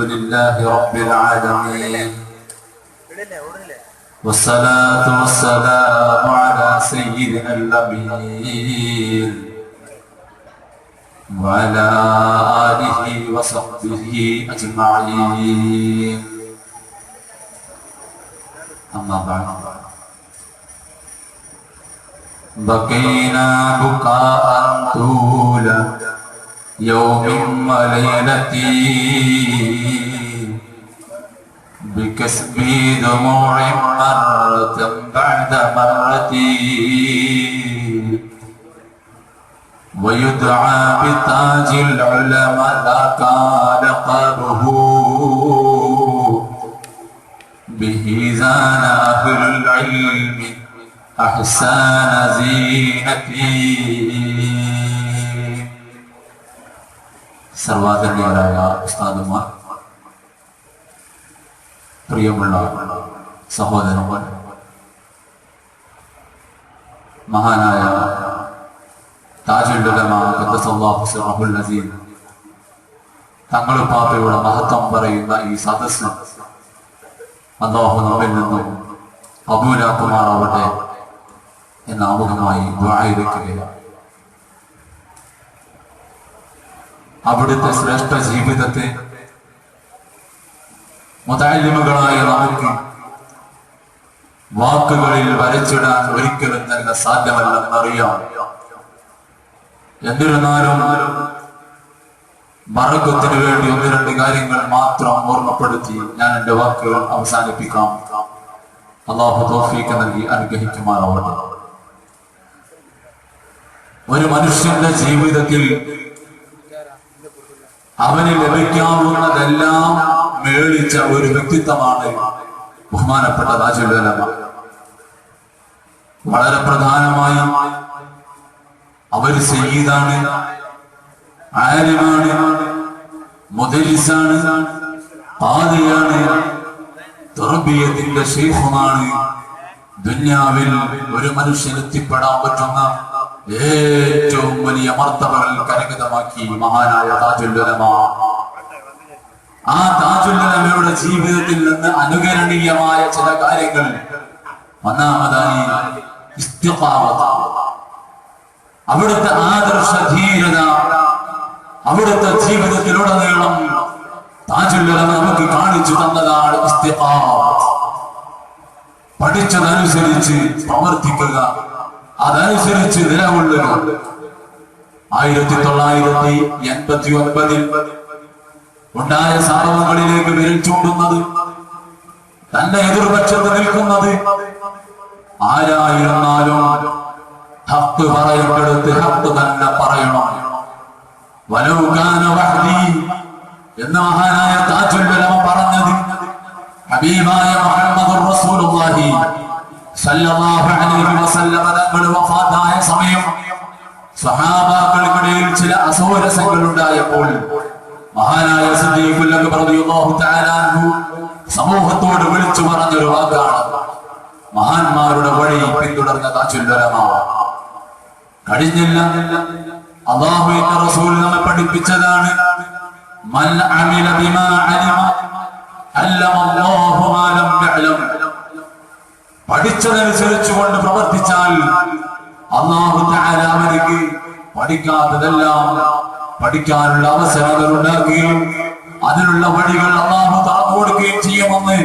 لله رب العالمين. والصلاة والسلام على سيدنا الأمين. وعلى آله وصحبه أجمعين. أما بعد. بقينا بكاء طول يوم وليلة بكسب دموع مرة بعد مرة ويدعى بتاج العلماء ذاك لقبه به زان أهل العلم أحسان زينتي. സർവാദരണീയരായ ഉസ്താദുമാർ പ്രിയമുള്ള സഹോദരന്മാർ മഹാനായ താജുൽ നസീർ തങ്ങളും പാപ്പയുടെ മഹത്വം പറയുന്ന ഈ സദസ് അള്ളാഹു നമ്മിൽ നിന്നും അബൂലാക്കുമാറാവട്ടെ എന്ന ആമുഖമായി ദ്വായിരിക്കുകയാണ് അവിടുത്തെ ശ്രേഷ്ഠ ജീവിതത്തെ മുതാലിമകളായ നമുക്ക് വാക്കുകളിൽ വരച്ചിടാൻ ഒരിക്കലും തന്നെ സാധ്യമല്ലെന്നറിയാം. എന്നിരുന്നാലും മറക്കത്തിന് വേണ്ടി ഒന്ന് രണ്ട് കാര്യങ്ങൾ മാത്രം ഓർമ്മപ്പെടുത്തി ഞാൻ എന്റെ വാക്കുകൾ അവസാനിപ്പിക്കാം. അള്ളാഹു തോഫീക്ക് നൽകി അനുഗ്രഹിക്കുമാറാവട്ടെ. ഒരു മനുഷ്യന്റെ ജീവിതത്തിൽ അവന് ലഭിക്കാവുന്നതെല്ലാം മേളിച്ച ഒരു വ്യക്തിത്വമാണ് ബഹുമാനപ്പെട്ട രാജുലമ വളരെ പ്രധാനമായി അവർ സയ്യിദാണ് ആര്യമാണ് മുദരിസാണ് പാതിയാണ് തുറബിയത്തിന്റെ ശേഷമാണ് ദുന്യാവിൽ ഒരു മനുഷ്യൻ എത്തിപ്പെടാൻ പറ്റുന്ന ഏറ്റവും വലിയ മർത്തവകൾ കരകിതമാക്കി മഹാനായ താജുല്ലമ ആ താജുല്ലമയുടെ ജീവിതത്തിൽ നിന്ന് അനുകരണീയമായ ചില കാര്യങ്ങൾ ഒന്നാമതായി. അവിടുത്തെ ആദർശ ധീരത അവിടുത്തെ ജീവിതത്തിലുടനീളം താജുല്ലമ നമുക്ക് കാണിച്ചു തന്നതാണ്. പഠിച്ചതനുസരിച്ച് പ്രവർത്തിക്കുക അതനുസരിച്ച് നിലകൊള്ളുന്നു ആയിരത്തി തൊള്ളായിരത്തി എൺപത്തി ഒൻപതിൽ ഉണ്ടായ സാധനങ്ങളിലേക്ക് വിരൽ ചൂണ്ടുന്നത് തന്റെ എതിർപക്ഷത്ത് നിൽക്കുന്നത് ആരായിരുന്നാലും ഹക്ക് പറയപ്പെടുത്ത് ഹക്ക് തന്നെ പറയണം. വലൗകാന വഹ്ദി എന്ന മഹാനായ താജുൽ താജുല്ലമ പറഞ്ഞത് ഹബീബായ മുഹമ്മദ് റസൂലുള്ളാഹി സമയം സഹാബാക്കൾക്കിടയിൽ ചില അസൗരസങ്ങൾ ഉണ്ടായപ്പോൾ മഹാനായ സമൂഹത്തോട് വിളിച്ചു പറഞ്ഞൊരു വാക്കാണ്. മഹാന്മാരുടെ വഴി പിന്തുടർന്ന ചുല്ലരമാവ കഴിഞ്ഞില്ല. അള്ളാഹുവിന്റെ റസൂൽ നമ്മെ പഠിപ്പിച്ചതാണ്. മൻ അമില ബിമാ അലിമ പഠിച്ചതനുസരിച്ച് കൊണ്ട് പ്രവർത്തിച്ചാൽ അള്ളാഹു തആല അവർക്ക് പഠിക്കാത്തതെല്ലാം പഠിക്കാനുള്ള അവസരങ്ങൾ ഉണ്ടാക്കുകയും അതിനുള്ള വഴികൾ അള്ളാഹു തുറന്നു കൊടുക്കുകയും ചെയ്യുമെന്ന്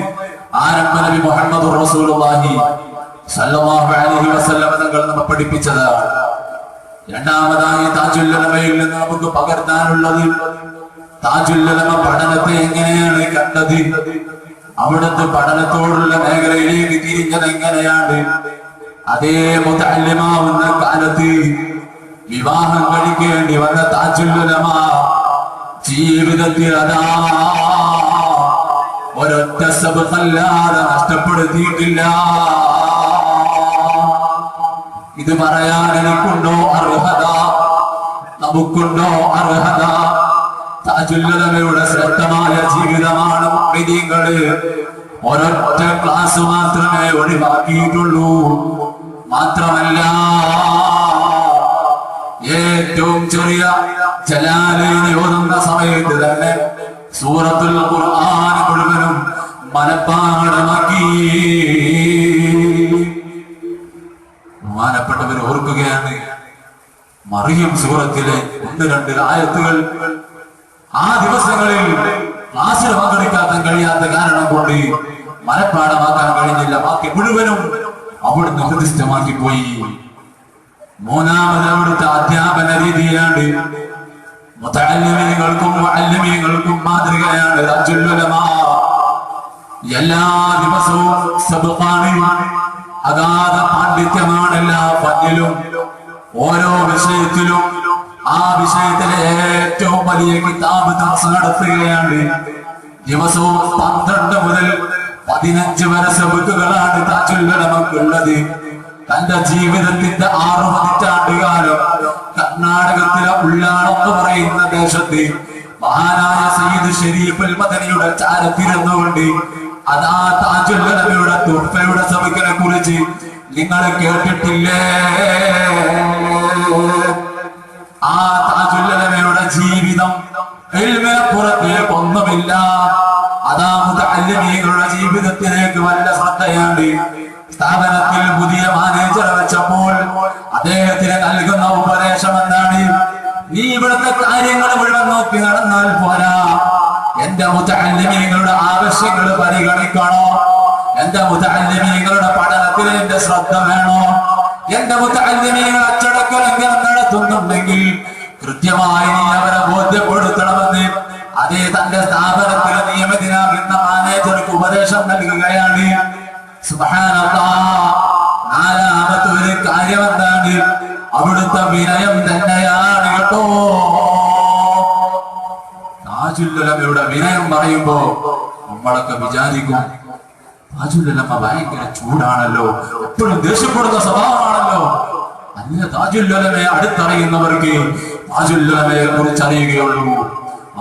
ആരംഭ മുഹമ്മദ് റസൂലുള്ളാഹി സല്ലല്ലാഹു അലൈഹി വസല്ലം തങ്ങൾ നമ്മെ പഠിപ്പിച്ചതാണ്. രണ്ടാമതായി താജുല്ലമയിൽ നിന്ന് നമുക്ക് പകർത്താനുള്ളത് താജുല്ലമ പഠനത്തെ എങ്ങനെയാണ് കണ്ടത്? അവിടുത്തെ പഠനത്തോടുള്ള മേഖലയിലേക്ക് തിരിഞ്ഞത് എങ്ങനെയാണ്? അതേ മുതല്യമാവുന്ന കാലത്ത് വിവാഹം കഴിക്കേണ്ടി വന്ന താജുല്ലമാ ജീവിതത്തിൽ അതാ ഒരൊറ്റ സബല്ലാതെ നഷ്ടപ്പെടുത്തിയിട്ടില്ല. ഇത് പറയാൻ എനിക്കുണ്ടോ അർഹത? നമുക്കുണ്ടോ അർഹത? താജുല്ലതമയുടെ ശ്രദ്ധമായ ജീവിതമാണ് മുഅ്മിനീങ്ങൾ ഒരൊറ്റ ക്ലാസ് മാത്രമേ ഒഴിവാക്കിയിട്ടുള്ളൂ. മാത്രമല്ല ഏറ്റവും ചെറിയ ജലാലിനെ ഓതുന്ന സമയത്ത് തന്നെ സൂറത്തുൽ ഖുർആൻ മുഴുവനും മനപ്പാടമാക്കി ബഹുമാനപ്പെട്ടവർ ഓർക്കുകയാണ് മറിയം സൂറത്തിലെ ഒന്ന് രണ്ട് ആയത്തുകൾ ആ ദിവസങ്ങളിൽ ക്ലാസ്സിൽ കഴിയാത്ത കാരണം കൊണ്ട് മനപ്പാടമാക്കാൻ കഴിഞ്ഞില്ല. ബാക്കി മുഴുവനും അവിടുന്ന് ഹൃദിഷ്ടമാക്കി പോയി മൂന്നാമത് അവിടുത്തെ അധ്യാപന രീതിയാണ് മുത്തല്ലിമീങ്ങൾക്കും മുഅല്ലിമീങ്ങൾക്കും മാതൃകയാണ്. എല്ലാ ദിവസവും അഗാധ പാണ്ഡിത്യമാണ് എല്ലാ ഫന്നിലും ഓരോ വിഷയത്തിലും ആ വിഷയത്തിലെ ഏറ്റവും വലിയ കിതാബ് നടത്തുകയാണ്. ദിവസവും പന്ത്രണ്ട് മുതൽ പതിനഞ്ച് വരെ സെബുക്കുകളാണ് താജുല്ലമക്കുള്ളത് തന്റെ ജീവിതത്തിന്റെ ആറ് പതിറ്റാണ്ടുകാലം കർണാടകത്തിലെ ഉള്ളാണെന്ന് പറയുന്ന ദേശത്ത് മഹാനായ സയ്യിദ് ഷെരീഫുൽ മദനിയുടെ ചാരത്തിരുന്നുകൊണ്ട് അതാ താജുല്ലമയുടെ തുഫയുടെ സഭയ്ക്കിനെ കുറിച്ച് നിങ്ങൾ കേട്ടിട്ടില്ലേ? ആ താജുല്ലമയുടെ ജീവിതം എൽമേപ്പുറത്തേക്ക് ഒന്നുമില്ല. അതാ അല്ലെങ്കിലുള്ള ജീവിതത്തിലേക്ക് വല്ല ശ്രദ്ധയാണ് സ്ഥാപനത്തിൽ പുതിയ മാനേജർ വെച്ചപ്പോൾ അദ്ദേഹത്തിന് നൽകുന്ന ഉപദേശം എന്താണ് നീ ഇവിടുത്തെ കാര്യങ്ങൾ മുഴുവൻ നോക്കി നടന്നാൽ പോരാ. എന്റെ മുതല്ലിമീങ്ങളുടെ ആവശ്യങ്ങൾ പരിഗണിക്കണോ? എന്റെ മുതല്ലിമീങ്ങളുടെ പഠനത്തിൽ എന്റെ ശ്രദ്ധ വേണോ? എന്റെ മുതല്ലിമീകൾ അച്ചടക്കം എങ്ങനെ നടത്തുന്നുണ്ടെങ്കിൽ കൃത്യമായി നീ അവരെ ബോധ്യപ്പെടുത്തണമെന്ന് അതേ തന്റെ സ്ഥാപനത്തിലെ നിയമത്തിനാകുന്ന മാനേജർക്ക് ഉപദേശം നൽകുകയാണ്. നാലാമത്തെ ഒരു കാര്യം എന്താണ് അവിടുത്തെ വിനയം തന്നെയാണ് കേട്ടോ. താജുല്ലമയുടെ വിനയം പറയുമ്പോ നമ്മളൊക്കെ വിചാരിക്കും താജുല്ലമ്മ ഭയങ്കര ചൂടാണല്ലോ എപ്പോഴും ദേഷ്യപ്പെടുന്ന സ്വഭാവമാണല്ലോ. അല്ല താജുല്ലമയെ അടുത്തറിയുന്നവർക്ക് താജുല്ലമയെ കുറിച്ച് അറിയുകയുള്ളൂ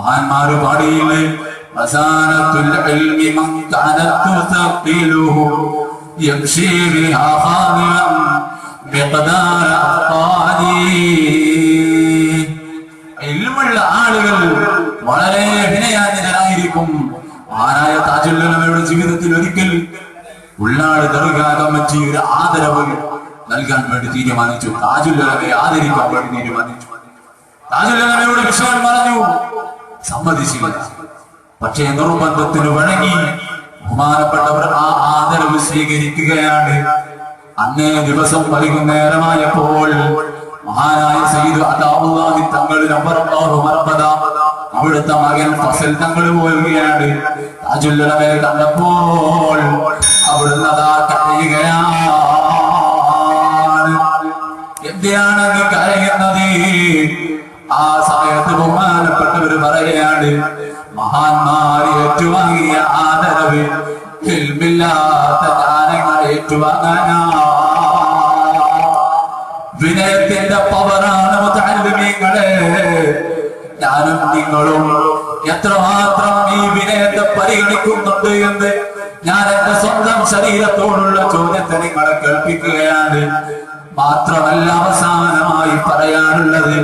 മഹാന്മാര് പാടിയില്ലേ? മസാനത്തുൽ ആളുകൾ വളരെ വിനയാന്യരായിരിക്കും ആരായ താജുല്ലമയുടെ ജീവിതത്തിൽ ഒരിക്കൽ ഉള്ളാട് ദർഗാ കമ്മിറ്റി ഒരു ആദരവ് നൽകാൻ വേണ്ടി തീരുമാനിച്ചു. താജുല്ലമയെ ആദരിക്കാൻ വേണ്ടി തീരുമാനിച്ചു. താജുല്ലമയോട് വിശ്വാൻ പറഞ്ഞു സമ്മതിച്ചില്ല. പക്ഷേ നിർബന്ധത്തിന് വഴങ്ങി ബഹുമാനപ്പെട്ടവർ ആ ആദരവ് സ്വീകരിക്കുകയാണ്. അന്നേ ദിവസം വൈകുന്നേരമായപ്പോൾ മഹാനായ സയ്യിദ് അതാഹി തങ്ങൾ അവിടുത്തെ മകൻ ഫസൽ തങ്ങൾ പോവുകയാണ്. അജുല്ലടമേ കണ്ടപ്പോൾ അവിടുന്ന് അതാ കരയുകയാണ്. എന്തിനാണ് കരയുന്നത്? ആ സമയത്ത് ബഹുമാനപ്പെട്ടവർ പറയുകയാണ് മഹാന്മാർ ഏറ്റുവാങ്ങിയ ആദരവ് ഫിൽമില്ലാത്ത ഗാനങ്ങൾ ഏറ്റുവാങ്ങാനാ. വിനയത്തിന്റെ പവറാണ് മുതല്ലിമീങ്ങളെ ഞാനും നിങ്ങളും എത്രമാത്രം ഈ വിനയത്തെ പരിഗണിക്കുന്നുണ്ട് എന്ന് ഞാൻ എന്റെ സ്വന്തം ശരീരത്തോടുള്ള ചോദ്യത്തെ നിങ്ങളെ കേൾപ്പിക്കുകയാണ്. മാത്രമല്ല അവസാനമായി പറയാനുള്ളത്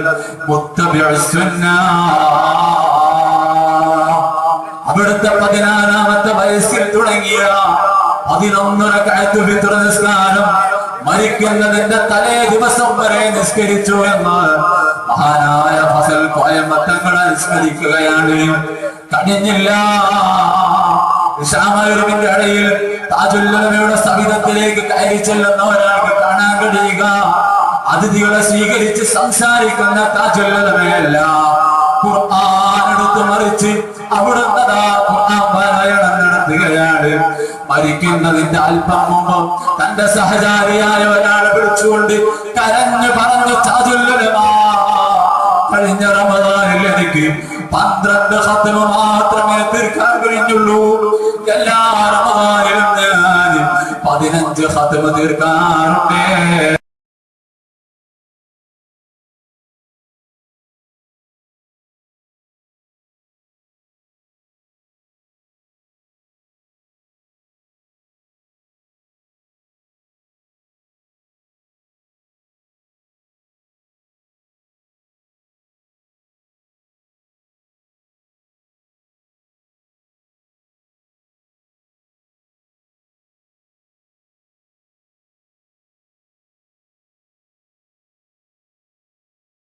അവിടുത്തെ പതിനാലാമത്തെ വയസ്സിൽ തുടങ്ങിയ പതിനൊന്നര കഴുത്തു ഫിത്ര നിസ്കാരം മരിക്കുന്നതിന്റെ തലേ ദിവസം വരെ നിസ്കരിച്ചു എന്ന് മഹാനായ ഫസൽ കോയമ്പത്തങ്ങൾ അനുസ്മരിക്കുകയാണ്. കഴിഞ്ഞില്ല ശ്യാമരുവിന്റെ ഇടയിൽ താജുല്ലമയുടെ സവിധത്തിലേക്ക് കയറി ചെല്ലുന്ന ഒരാൾക്ക് അതിഥികളെ സ്വീകരിച്ച് സംസാരിക്കുന്ന താജുല്ലമയല്ല ഖുർആൻ മറിച്ച് പാരായണം നടത്തുകയാണ്. മരിക്കുന്നതിന്റെ അല്പം മുമ്പ് തന്റെ സഹചാരിയായ ഒരാളെ വിളിച്ചുകൊണ്ട് കരഞ്ഞു പറഞ്ഞു ചാതുല്യമാ കഴിഞ്ഞ റമദാനിൽ എനിക്ക് പന്ത്രണ്ട് ഹത്തമ മാത്രമേ തീർക്കാൻ കഴിഞ്ഞുള്ളൂ. എല്ലാ പതിനഞ്ച് ഹത്തമ തീർക്കാറുണ്ട്